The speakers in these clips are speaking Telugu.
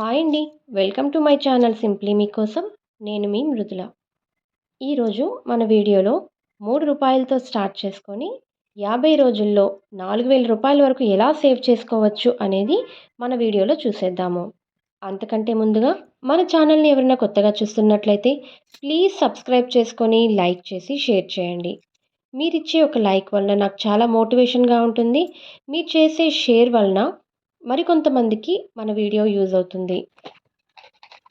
హాయ్ అండి welcome to my channel simply మీకోసం నేను మీ మృదుల. ఈరోజు మన వీడియోలో మూడు రూపాయలతో స్టార్ట్ చేసుకొని యాభై రోజుల్లో నాలుగు వేల రూపాయల వరకు ఎలా సేవ్ చేసుకోవచ్చు అనేది మన వీడియోలో చూసేద్దాము. అంతకంటే ముందుగా మన ఛానల్ని ఎవరైనా కొత్తగా చూస్తున్నట్లయితే ప్లీజ్ సబ్స్క్రైబ్ చేసుకొని లైక్ చేసి షేర్ చేయండి. మీరిచ్చే ఒక లైక్ వలన నాకు చాలా మోటివేషన్గా ఉంటుంది. మీరు చేసే షేర్ వలన మరికొంతమందికి మన వీడియో యూజ్ అవుతుంది.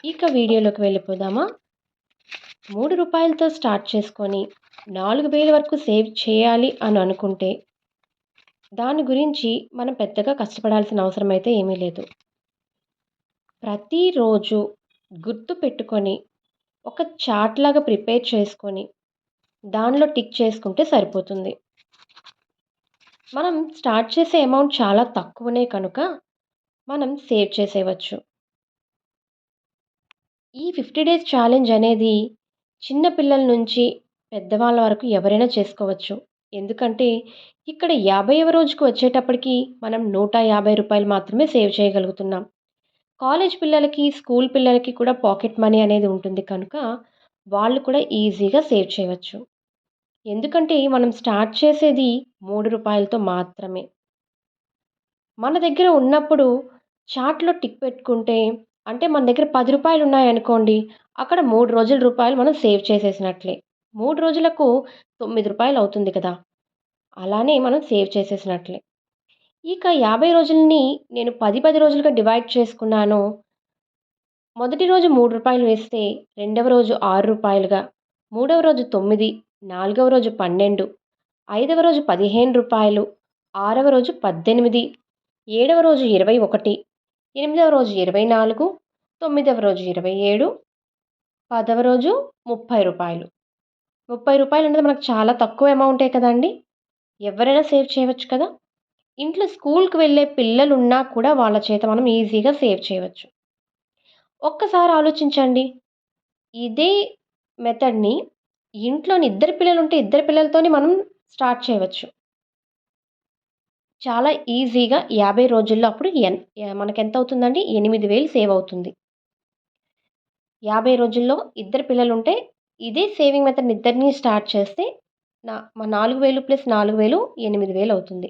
ఇక వీడియోలోకి వెళ్ళిపోదామా? మూడు రూపాయలతో స్టార్ట్ చేసుకొని నాలుగు వేల వరకు సేవ్ చేయాలి అని అనుకుంటే దాని గురించి మనం పెద్దగా కష్టపడాల్సిన అవసరం అయితే ఏమీ లేదు. ప్రతిరోజు గుర్తు పెట్టుకొని ఒక చార్ట్ లాగా ప్రిపేర్ చేసుకొని దానిలో టిక్ చేసుకుంటే సరిపోతుంది. మనం స్టార్ట్ చేసే అమౌంట్ చాలా తక్కువనే కనుక మనం సేవ్ చేసేయవచ్చు. ఈ ఫిఫ్టీ డేస్ ఛాలెంజ్ అనేది చిన్న పిల్లల నుంచి పెద్దవాళ్ళ వరకు ఎవరైనా చేసుకోవచ్చు. ఎందుకంటే ఇక్కడ యాభైవ రోజుకు వచ్చేటప్పటికి మనం నూట యాభై రూపాయలు మాత్రమే సేవ్ చేయగలుగుతున్నాం. కాలేజ్ పిల్లలకి స్కూల్ పిల్లలకి కూడా పాకెట్ మనీ అనేది ఉంటుంది కనుక వాళ్ళు కూడా ఈజీగా సేవ్ చేయవచ్చు. ఎందుకంటే మనం స్టార్ట్ చేసేది మూడు రూపాయలతో మాత్రమే. మన దగ్గర ఉన్నప్పుడు చార్ట్లో టిక్ పెట్టుకుంటే అంటే మన దగ్గర పది రూపాయలు ఉన్నాయనుకోండి అక్కడ మూడు రోజుల రూపాయలు మనం సేవ్ చేసేసినట్లే. మూడు రోజులకు తొమ్మిది రూపాయలు అవుతుంది కదా! అలానే మనం సేవ్ చేసేసినట్లే. ఇక యాభై రోజులని నేను పది పది రోజులుగా డివైడ్ చేసుకున్నాను. మొదటి రోజు మూడు రూపాయలు వేస్తే రెండవ రోజు ఆరు రూపాయలుగా మూడవ రోజు తొమ్మిది నాలుగవ రోజు పన్నెండు ఐదవ రోజు పదిహేను రూపాయలు ఆరవ రోజు పద్దెనిమిది ఏడవ రోజు ఇరవై ఒకటి ఎనిమిదవ రోజు ఇరవై నాలుగు తొమ్మిదవ రోజు ఇరవై ఏడు పదవ రోజు ముప్పై రూపాయలు. ముప్పై రూపాయలు అనేది మనకు చాలా తక్కువ అమౌంటే కదండి? ఎవరైనా సేవ్ చేయవచ్చు కదా? ఇంట్లో స్కూల్కి వెళ్ళే పిల్లలు ఉన్నా కూడా వాళ్ళ చేత మనం ఈజీగా సేవ్ చేయవచ్చు. ఒక్కసారి ఆలోచించండి. ఇదే మెథడ్ని ఇంట్లోని ఇద్దరు పిల్లలు ఉంటే ఇద్దరు పిల్లలతోని మనం స్టార్ట్ చేయవచ్చు. చాలా ఈజీగా యాభై రోజుల్లో అప్పుడు ఎన్ మనకు ఎంత అవుతుందండి ఎనిమిది వేలు సేవ్ అవుతుంది యాభై రోజుల్లో ఇద్దరు పిల్లలు ఉంటే ఇదే సేవింగ్ మెథడ్ ఇద్దరిని స్టార్ట్ చేస్తే నా మా నాలుగు వేలు ప్లస్ నాలుగు వేలు ఎనిమిది వేలు అవుతుంది.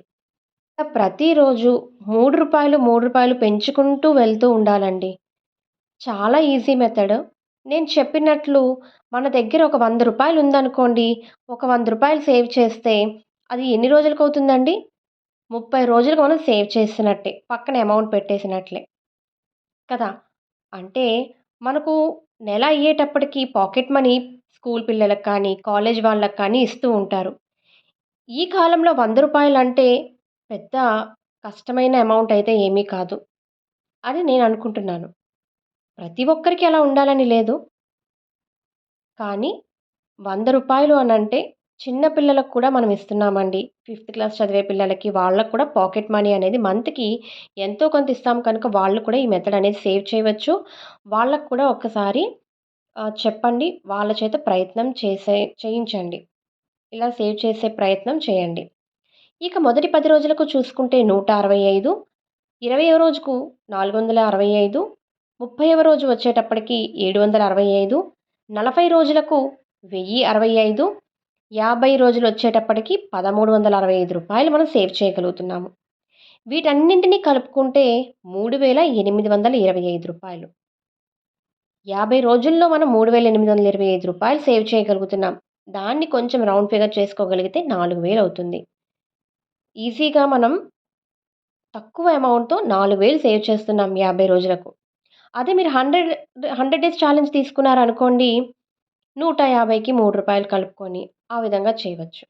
ప్రతిరోజు మూడు రూపాయలు మూడు రూపాయలు పెంచుకుంటూ వెళ్తూ ఉండాలండి. చాలా ఈజీ మెథడ్. నేను చెప్పినట్లు మన దగ్గర ఒక వంద రూపాయలు ఉందనుకోండి ఒక వంద రూపాయలు సేవ్ చేస్తే అది ఎన్ని రోజులకు అవుతుందండి ముప్పై రోజులకు మనం సేవ్ చేసినట్టే పక్కన అమౌంట్ పెట్టేసినట్లే. కదా? అంటే మనకు నెల అయ్యేటప్పటికి పాకెట్ మనీ స్కూల్ పిల్లలకు కానీ కాలేజ్ వాళ్ళకి కానీ ఇస్తూ ఉంటారు. ఈ కాలంలో వంద రూపాయలు అంటే పెద్ద కష్టమైన అమౌంట్ అయితే ఏమీ కాదు అని నేను అనుకుంటున్నాను. ప్రతి ఒక్కరికి అలా ఉండాలని లేదు. కానీ వంద రూపాయలు అని అంటే చిన్న పిల్లలకు కూడా మనం ఇస్తున్నామండి. ఫిఫ్త్ క్లాస్ చదివే పిల్లలకి వాళ్ళకు కూడా పాకెట్ మనీ అనేది మంత్కి ఎంతో కొంత ఇస్తాం కనుక వాళ్ళు కూడా ఈ మెథడ్ అనేది సేవ్ చేయవచ్చు. వాళ్ళకు కూడా ఒక్కసారి చెప్పండి. వాళ్ళ చేత ప్రయత్నం చేసే చేయించండి. ఇలా సేవ్ చేసే ప్రయత్నం చేయండి. ఇక మొదటి పది రోజులకు చూసుకుంటే నూట అరవై ఐదు ఇరవైవ రోజుకు నాలుగు వందల అరవై ఐదు ముప్పైవ రోజు వచ్చేటప్పటికి ఏడు వందల అరవై ఐదు నలభై రోజులకు వెయ్యి అరవై ఐదు యాభై రోజులు వచ్చేటప్పటికి పదమూడు వందల అరవై ఐదు రూపాయలు మనం సేవ్ చేయగలుగుతున్నాము. వీటన్నింటినీ కలుపుకుంటే మూడు వేల ఎనిమిది వందల ఇరవై ఐదు రూపాయలు. యాభై రోజుల్లో మనం మూడు వేల ఎనిమిది వందల ఇరవై ఐదు రూపాయలు సేవ్ చేయగలుగుతున్నాం. దాన్ని కొంచెం రౌండ్ ఫిగర్ చేసుకోగలిగితే నాలుగు వేలు అవుతుంది. ఈజీగా మనం తక్కువ అమౌంట్తో నాలుగు వేలు సేవ్ చేస్తున్నాం యాభై రోజులకు. అదే మీరు హండ్రెడ్ హండ్రెడ్ డేస్ ఛాలెంజ్ తీసుకున్నారనుకోండి నూట యాభైకి మూడు రూపాయలు కలుపుకొని ఆ విధంగా చేయవచ్చు.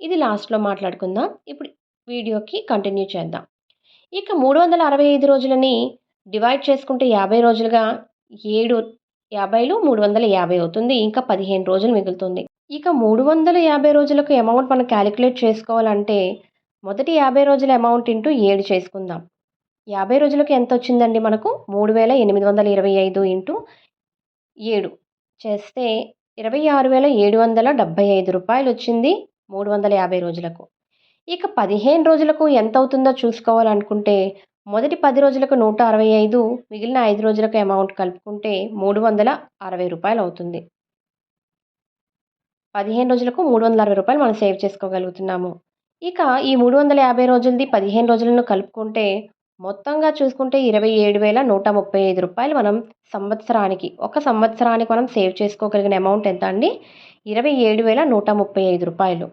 ఇది లాస్ట్లో మాట్లాడుకుందాం. ఇప్పుడు వీడియోకి కంటిన్యూ చేద్దాం. ఇక మూడు వందల అరవై ఐదు రోజులని డివైడ్ చేసుకుంటే యాభై రోజులుగా ఏడు యాభైలు మూడు వందల యాభై అవుతుంది. ఇంకా పదిహేను రోజులు మిగులుతుంది. ఇక మూడు వందల యాభై రోజులకు అమౌంట్ మనం క్యాలిక్యులేట్ చేసుకోవాలంటే మొదటి యాభై రోజుల అమౌంట్ ఇంటూ ఏడు చేసుకుందాం. యాభై రోజులకు ఎంత వచ్చిందండి మనకు? మూడు వేల ఎనిమిది వందల ఇరవై ఐదు ఇంటూ ఏడు. చేస్తే ఇరవై ఆరు వేల ఏడు వందల డెబ్భై ఐదు రూపాయలు వచ్చింది మూడు వందల యాభై రోజులకు. ఇక పదిహేను రోజులకు ఎంత అవుతుందో చూసుకోవాలనుకుంటే మొదటి పది రోజులకు నూట అరవై ఐదు మిగిలిన ఐదు రోజులకు అమౌంట్ కలుపుకుంటే మూడు వందల అరవై రూపాయలు అవుతుంది పదిహేను రోజులకు మూడు వందల అరవై రూపాయలు మనం సేవ్ చేసుకోగలుగుతున్నాము. ఇక ఈ మూడు వందల యాభై రోజులది పదిహేను రోజులను కలుపుకుంటే మొత్తంగా చూసుకుంటే ఇరవై ఏడు వేల నూట ముప్పై ఐదు రూపాయలు మనం సంవత్సరానికి ఒక సంవత్సరానికి మనం సేవ్ చేసుకోగలిగిన అమౌంట్ ఎంత అండి? ఇరవై ఏడు వేల నూట ముప్పై ఐదు రూపాయలు.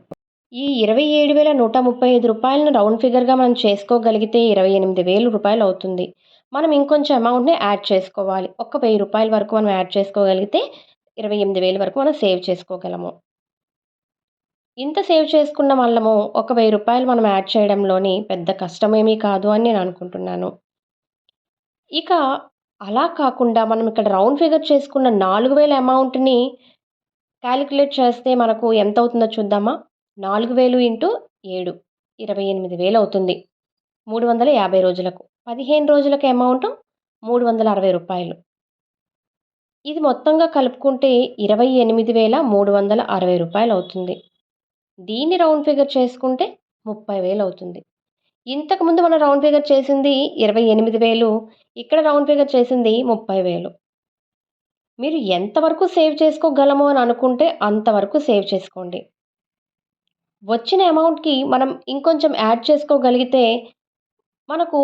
ఈ ఇరవై ఏడు వేల నూట ముప్పై ఐదు రూపాయలను రౌండ్ ఫిగర్గా మనం చేసుకోగలిగితే ఇరవై ఎనిమిది వేలు రూపాయలు అవుతుంది. మనం ఇంకొంచెం అమౌంట్ని యాడ్ చేసుకోవాలి. ఒక వెయ్యి రూపాయల వరకు మనం యాడ్ చేసుకోగలిగితే ఇరవై ఎనిమిది వేల వరకు మనం సేవ్ చేసుకోగలము. ఇంత సేవ్ చేసుకున్న వాళ్ళము ఒక వెయ్యి రూపాయలు మనం యాడ్ చేయడంలోని పెద్ద కష్టమేమీ కాదు అని నేను అనుకుంటున్నాను. ఇక అలా కాకుండా మనం ఇక్కడ రౌండ్ ఫిగర్ చేసుకున్న నాలుగు వేల అమౌంట్ని క్యాలిక్యులేట్ చేస్తే మనకు ఎంత అవుతుందో చూద్దామా? నాలుగు వేలు ఇంటూ ఏడు ఇరవై ఎనిమిది వేలు అవుతుంది. మూడు వందల యాభై రోజులకు పదిహేను రోజులకు అమౌంట్ మూడు వందల అరవై రూపాయలు. ఇది మొత్తంగా కలుపుకుంటే ఇరవై ఎనిమిది వేల మూడు వందల అరవై రూపాయలు అవుతుంది. దీన్ని రౌండ్ ఫిగర్ చేసుకుంటే ముప్పై వేలు అవుతుంది. ఇంతకుముందు మనం రౌండ్ ఫిగర్ చేసింది ఇరవై ఎనిమిది వేలు ఇక్కడ రౌండ్ ఫిగర్ చేసింది ముప్పై వేలు. మీరు ఎంతవరకు సేవ్ చేసుకోగలము అని అనుకుంటే అంతవరకు సేవ్ చేసుకోండి. వచ్చిన అమౌంట్కి మనం ఇంకొంచెం యాడ్ చేసుకోగలిగితే మనకు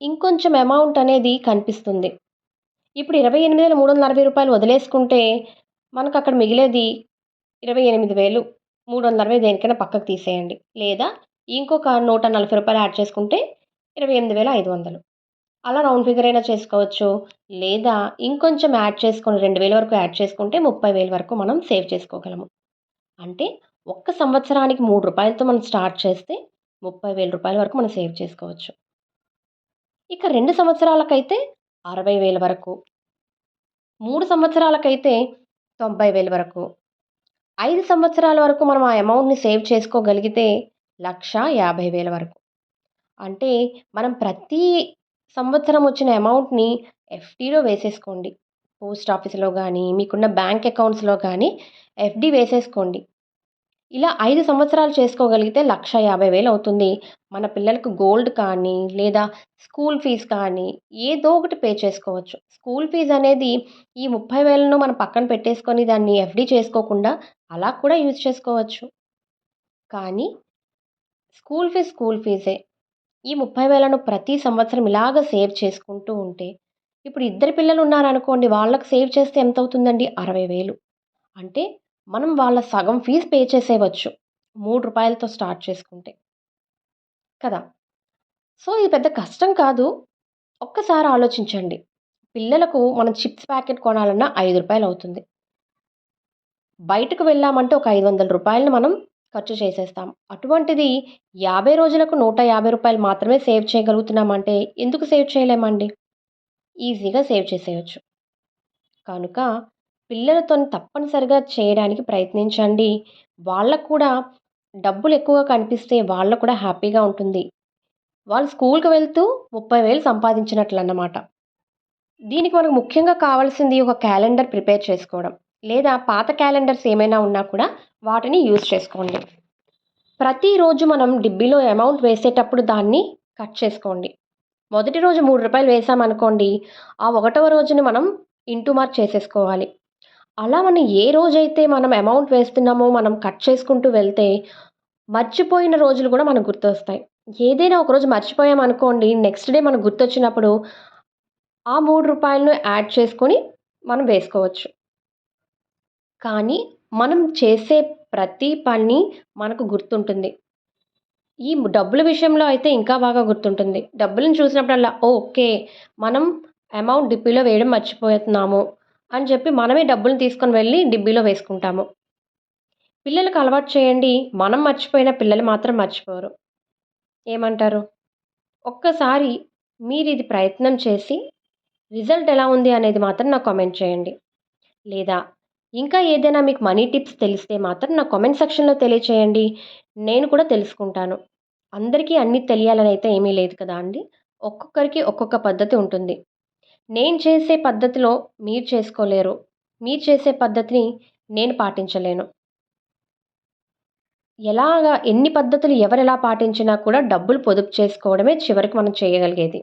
ఇంకొంచెం అమౌంట్ అనేది కనిపిస్తుంది. ఇప్పుడు ఇరవై ఎనిమిది వేల మూడు వందల అరవై రూపాయలు వదిలేసుకుంటే మనకు అక్కడ మిగిలేది ఇరవై ఎనిమిది వేలు. మూడు వందల అరవై దేనికైనా పక్కకు తీసేయండి. లేదా ఇంకొక నూట నలభై రూపాయలు యాడ్ చేసుకుంటే ఇరవై ఎనిమిది వేల ఐదు వందలు. అలా రౌండ్ ఫిగర్ అయినా చేసుకోవచ్చు. లేదా ఇంకొంచెం యాడ్ చేసుకొని రెండు వేల వరకు యాడ్ చేసుకుంటే ముప్పై వేల వరకు మనం సేవ్ చేసుకోగలము. అంటే ఒక్క సంవత్సరానికి మూడు రూపాయలతో మనం స్టార్ట్ చేస్తే ముప్పై వేల రూపాయల వరకు మనం సేవ్ చేసుకోవచ్చు. ఇక రెండు సంవత్సరాలకైతే అరవై వేల వరకు మూడు సంవత్సరాలకైతే తొంభై వేల వరకు ఐదు సంవత్సరాల వరకు మనం ఆ అమౌంట్ని సేవ్ చేసుకోగలిగితే లక్ష యాభై వేల వరకు. అంటే మనం ప్రతి సంవత్సరం వచ్చిన అమౌంట్ని ఎఫ్డీలో వేసేసుకోండి. పోస్ట్ ఆఫీస్లో కానీ మీకున్న బ్యాంక్ అకౌంట్స్లో కానీ ఎఫ్డి వేసేసుకోండి. ఇలా ఐదు సంవత్సరాలు చేసుకోగలిగితే లక్ష యాభై వేలు అవుతుంది. మన పిల్లలకు గోల్డ్ కానీ లేదా స్కూల్ ఫీజు కానీ ఏదో ఒకటి పే చేసుకోవచ్చు. స్కూల్ ఫీజు అనేది ఈ ముప్పై వేలను మనం పక్కన పెట్టేసుకొని దాన్ని ఎఫ్డి చేసుకోకుండా అలా కూడా యూజ్ చేసుకోవచ్చు. కానీ స్కూల్ ఫీజు స్కూల్ ఫీజే. ఈ ముప్పై వేలను ప్రతి సంవత్సరం ఇలాగ సేవ్ చేసుకుంటూ ఉంటే ఇప్పుడు ఇద్దరు పిల్లలు ఉన్నారనుకోండి వాళ్ళకి సేవ్ చేస్తే ఎంత అవుతుందండి అరవై వేలు. అంటే మనం వాళ్ళ సగం ఫీజు పే చేసేయవచ్చు. మూడు రూపాయలతో స్టార్ట్ చేసుకుంటే. కదా? సో ఇది పెద్ద కష్టం కాదు. ఒక్కసారి ఆలోచించండి. పిల్లలకు మనం చిప్స్ ప్యాకెట్ కొనాలన్నా ఐదు రూపాయలు అవుతుంది బయటకు వెళ్ళామంటే ఒక ఐదు వందల రూపాయలను మనం ఖర్చు చేసేస్తాం. అటువంటిది యాభై రోజులకు నూట యాభై రూపాయలు మాత్రమే సేవ్ చేయగలుగుతున్నామంటే ఎందుకు సేవ్ చేయలేమండి? ఈజీగా సేవ్ చేసేయచ్చు. కనుక పిల్లలతో తప్పనిసరిగా చేయడానికి ప్రయత్నించండి. వాళ్ళకు కూడా డబ్బులు ఎక్కువగా కనిపిస్తే వాళ్ళకు కూడా హ్యాపీగా ఉంటుంది. వాళ్ళు స్కూల్కి వెళ్తూ ముప్పై వేలు సంపాదించినట్లు అన్నమాట దీనికి మనకు ముఖ్యంగా కావాల్సింది ఒక క్యాలెండర్ ప్రిపేర్ చేసుకోవడం. లేదా పాత క్యాలెండర్స్ ఏమైనా ఉన్నా కూడా వాటిని యూజ్ చేసుకోండి. ప్రతిరోజు మనం డిబ్బీలో అమౌంట్ వేసేటప్పుడు దాన్ని కట్ చేసుకోండి. మొదటి రోజు మూడు రూపాయలు వేసామనుకోండి ఆ ఒకటవ రోజుని మనం ఇంటూ మార్క్ చేసేసుకోవాలి. అలా మనం ఏ రోజైతే మనం అమౌంట్ వేస్తున్నామో మనం కట్ చేసుకుంటూ వెళ్తే మర్చిపోయిన రోజులు కూడా మనకు గుర్తొస్తాయి. ఏదైనా ఒకరోజు మర్చిపోయామనుకోండి నెక్స్ట్ డే మనకు గుర్తొచ్చినప్పుడు ఆ మూడు రూపాయలను యాడ్ చేసుకొని మనం వేసుకోవచ్చు. కానీ మనం చేసే ప్రతి పని మనకు గుర్తుంటుంది. ఈ డబ్బుల విషయంలో అయితే ఇంకా బాగా గుర్తుంటుంది. డబ్బులను చూసినప్పుడల్లా ఓకే మనం అమౌంట్ డిబ్బీలో వేయడం మర్చిపోతున్నాము అని చెప్పి మనమే డబ్బులు తీసుకొని వెళ్ళి డిబ్బీలో వేసుకుంటాము. పిల్లలకు అలవాటు చేయండి. మనం మర్చిపోయిన పిల్లలు మాత్రం మర్చిపోరు. ఏమంటారు? ఒక్కసారి మీరు ఇది ప్రయత్నం చేసి రిజల్ట్ ఎలా ఉంది అనేది మాత్రం నాకు కామెంట్ చేయండి. లేదా ఇంకా ఏదైనా మీకు మనీ టిప్స్ తెలిస్తే మాత్రం నా కామెంట్ సెక్షన్లో తెలియచేయండి. నేను కూడా తెలుసుకుంటాను. అందరికీ అన్నీ తెలియాలని అయితే ఏమీ లేదు కదా అండి? ఒక్కొక్కరికి ఒక్కొక్క పద్ధతి ఉంటుంది. నేను చేసే పద్ధతిలో మీరు చేసుకోలేరు. మీరు చేసే పద్ధతిని నేను పాటించలేను. ఎలాగా ఎన్ని పద్ధతులు ఎవరు ఎలా పాటించినా కూడా డబ్బులు పొదుపు చేసుకోవడమే చివరికి మనం చేయగలిగేది.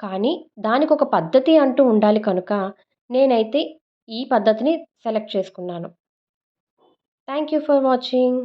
కానీ దానికి ఒక పద్ధతి అంటూ ఉండాలి కనుక నేనైతే ఈ పద్ధతిని సెలెక్ట్ చేసుకున్నాను. Thank you for watching